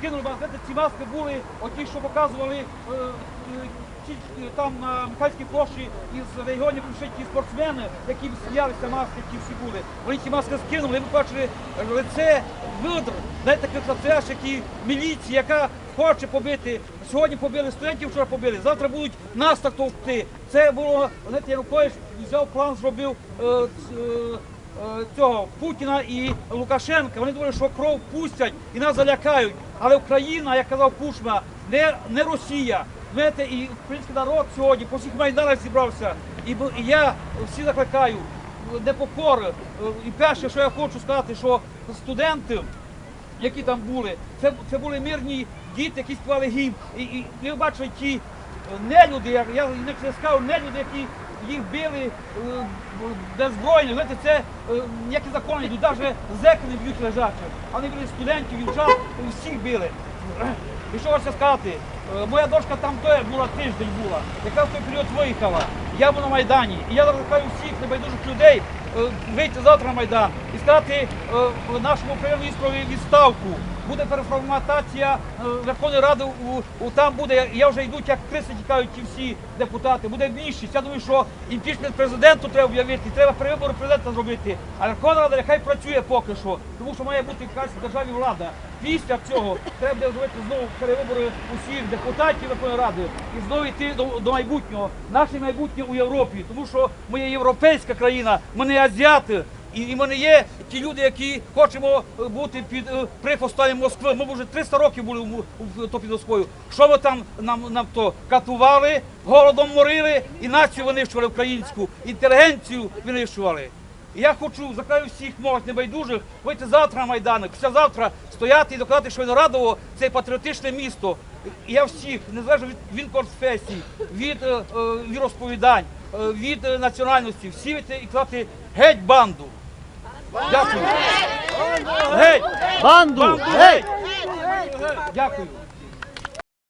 скинули, знаєте, ці маски були, оті, що показували е, е, е, там на Михайлівській площі із регіонів прийшли спортсмени, які сміялися маски, ті всі були. Вони ті маски скинули, ви бачили лице видр, знаєте, такий настоящий, який міліції, яка хоче побити. Сьогодні побили студентів, вчора побили. Завтра будуть нас так товкти. Це було, знаєте, Янукович взяв план, зробив е, е, е, цього Путіна і Лукашенка. Вони думали, що кров пустять і нас залякають. Але Україна, як казав Кушма, не, не Росія. Знаєте, і український народ сьогодні по всіх майданах зібрався. І, і я всі закликаю непокори. Е, І перше, що я хочу сказати, що студенти які там були. Це, це були мирні діти, які співали гімн. І, і, і ви бачите, ті е, нелюди, як я інакше сказав, нелюди, які їх били е, беззбройні. Знаєте, це як ніякі закони йдуть, навіть зеки не б'ють лежачих. А вони били студентів, дівчат, всіх били. І що хочу сказати? Е, Моя дочка там теж була тиждень була, яка в той період виїхала. Я був на Майдані. І я закликаю всіх небайдужих людей е, вийти завтра на Майдан і сказати е, нашому прем'єр-міністру відставку. Буде переформатація е, Верховної Ради, у, там буде, я вже йдуть, як криси тікають ті всі депутати, буде більшість. Я думаю, що імпічмент президенту треба об'явити, треба перевибори президента зробити. А Верховна Рада нехай працює поки що, тому що має бути якась державі влада. Після цього треба зробити знову перевибори усіх депутатів Верховної Ради і знову йти до, до майбутнього. Наше майбутнє у Європі, тому що ми є європейська країна, ми не азіати. І, і ми не є ті люди, які хочемо е, бути під е, прихвостами Москви. Ми вже 300 років були в то під Москвою. Що ви там нам, нам то катували, голодом морили, і націю винищували українську, інтелігенцію винищували. Я хочу закликаю всіх молодь небайдужих вийти завтра на Майдан, післязавтра стояти і доказати, що Виноградово – це патріотичне місто. Я всіх, незалежно від, від конфесій, від е, е, віросповідань, е, від е, національності, всі вийти і казати геть банду. Дякую. Геть! Банду! Геть! Дякую.